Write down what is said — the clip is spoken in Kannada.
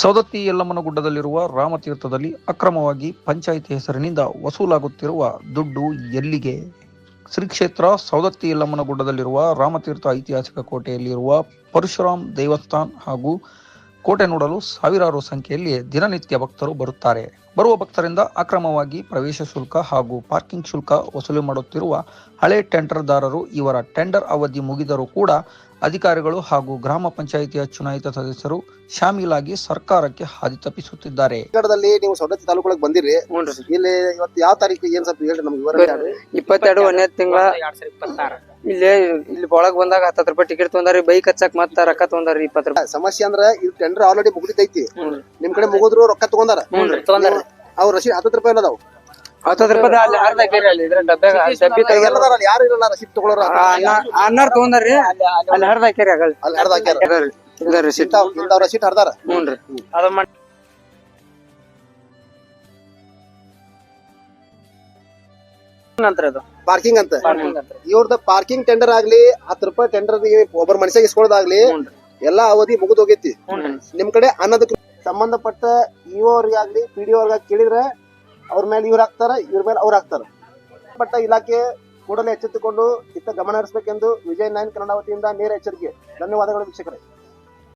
ಸೌದತ್ತಿ ಯಲ್ಲಮ್ಮನ ಗುಡ್ಡದಲ್ಲಿರುವ ರಾಮತೀರ್ಥದಲ್ಲಿ ಅಕ್ರಮವಾಗಿ ಪಂಚಾಯಿತಿ ಹೆಸರಿನಿಂದ ವಸೂಲಾಗುತ್ತಿರುವ ದುಡ್ಡು ಎಲ್ಲಿಗೆ? ಶ್ರೀ ಕ್ಷೇತ್ರ ಸೌದತ್ತಿ ಯಲ್ಲಮ್ಮನ ಗುಡ್ಡದಲ್ಲಿರುವ ರಾಮತೀರ್ಥ ಐತಿಹಾಸಿಕ ಕೋಟೆಯಲ್ಲಿರುವ ಪರಶುರಾಮ್ ದೇವಸ್ಥಾನ್ ಹಾಗೂ ಕೋಟೆ ನೋಡಲು ಸಾವಿರಾರು ಸಂಖ್ಯೆಯಲ್ಲಿ ದಿನನಿತ್ಯ ಭಕ್ತರು ಬರುತ್ತಾರೆ. ಬರುವ ಭಕ್ತರಿಂದ ಅಕ್ರಮವಾಗಿ ಪ್ರವೇಶ ಶುಲ್ಕ ಹಾಗೂ ಪಾರ್ಕಿಂಗ್ ಶುಲ್ಕ ವಸೂಲಿ ಮಾಡುತ್ತಿರುವ ಹಳೆ ಟೆಂಡರ್ದಾರರು ಇವರ ಟೆಂಡರ್ ಅವಧಿ ಮುಗಿದರೂ ಕೂಡ ಅಧಿಕಾರಿಗಳು ಹಾಗೂ ಗ್ರಾಮ ಪಂಚಾಯಿತಿಯ ಚುನಾಯಿತ ಸದಸ್ಯರು ಶಾಮೀಲಾಗಿ ಸರ್ಕಾರಕ್ಕೆ ಹಾದಿ ತಪ್ಪಿಸುತ್ತಿದ್ದಾರೆ. ನೀವು ಸವದತ್ತಿ ತಾಲೂಕೊಳಗೆ ಬಂದಿರಿ. ಇಲ್ಲಿ ಇವತ್ತು ಯಾವ ತಾರೀಕು ಏನ್ ಸ್ವಲ್ಪ ಹೇಳ್ರಿ ನಮ್ಗೆ ವಿವರ. ಇಪ್ಪತ್ತೆರಡು ಒಂದನೇ ತಿಂಗಳ ಇಲ್ಲಿ ಇಲ್ಲಿ ಒಳಗ್ ಬಂದಾಗ ಹತ್ತತ್ತು ರೂಪಾಯಿ ಟಿಕೆಟ್ ತೊಂದಾರಿ ಬೈಕ್ ಹಚ್ಚಕ್ ಮತ್ತ ರೊಕ್ಕ ತೊಂದಾರಿ ಇಪ್ಪತ್ತು ರೂಪಾಯಿ. ಸಮಸ್ಯೆ ಅಂದ್ರೆ ಇದು ಟೆಂಡರ್ ಆಲ್ರೆಡಿ ಮುಗಿದೈತಿ. ನಿಮ್ ಕಡೆ ಮುಗಿದ್ರು ರೊಕ್ಕ ತಗೊಂಡಾರ? ಹ್ಞೂನ್ರಿ ಅವ್ರ ರಶೀದ್ ಹತ್ತತ್ತು ರೂಪಾಯಿ ಅದಾವ ಹತ್ತತ್ತು ರೂಪಾಯಿ ಅಲ್ಲಿ ಅರ್ಧ ಕೇರಿ ಅಲ್ಲಿ ಇದ್ರ ಡಬ್ಬೆ ಡಬ್ಬಿ ಎಲ್ಲದಾರ ಅಲ್ಲಿ ಯಾರು ಇರಲ್ಲ ರಶೀದ್ ತಗೊಳ್ಳೋರು ಅನ್ನಾರ್ ಅಲ್ಲಿ ಹರ್ದ ಹಾಕ್ಯಾರಿ ಆಗಲ್. ಅಲ್ಲಿ ಹಾಕ್ಯಾರ. ಹರ್ದಾರ. ನಂತರ ಅದು. ಪಾರ್ಕಿಂಗ್ ಅಂತ. ಇವ್ರದ ಪಾರ್ಕಿಂಗ್ ಟೆಂಡರ್ ಆಗ್ಲಿ ಹತ್ತು ರೂಪಾಯಿ ಟೆಂಡರ್ ಒಬ್ಬರ ಮನುಷ್ಯ ಇಸ್ಕೊಳ್ಳೋದಾಗ್ಲಿ ಎಲ್ಲಾ ಅವಧಿ ಮುಗಿದೋಗೈತಿ. ನಿಮ್ ಕಡೆ ಅನ್ನೋದಕ್ಕೆ ಸಂಬಂಧಪಟ್ಟ ಇಒ ಅವ್ರಿಗಾಗ್ಲಿ ಪಿ ಡಿ ಅವ್ರಿಗೆ ಕೇಳಿದ್ರೆ ಅವ್ರ ಮೇಲೆ ಇವ್ರು ಹಾಕ್ತಾರೆ, ಇವ್ರ ಮೇಲೆ ಅವ್ರು ಹಾಕ್ತಾರೆ. ಬಟ್ ಇಲಾಖೆ ಕೂಡಲೇ ಎಚ್ಚೆತ್ತುಕೊಂಡು, ಇತ್ತ ಗಮನ ಹರಿಸಬೇಕೆಂದು ವಿಜಯ್ ನಾಯನ್ ಕನ್ನಡ ವತಿಯಿಂದ ನೇರ ಎಚ್ಚರಿಕೆ. ಧನ್ಯವಾದಗಳು ವೀಕ್ಷಕರೇ.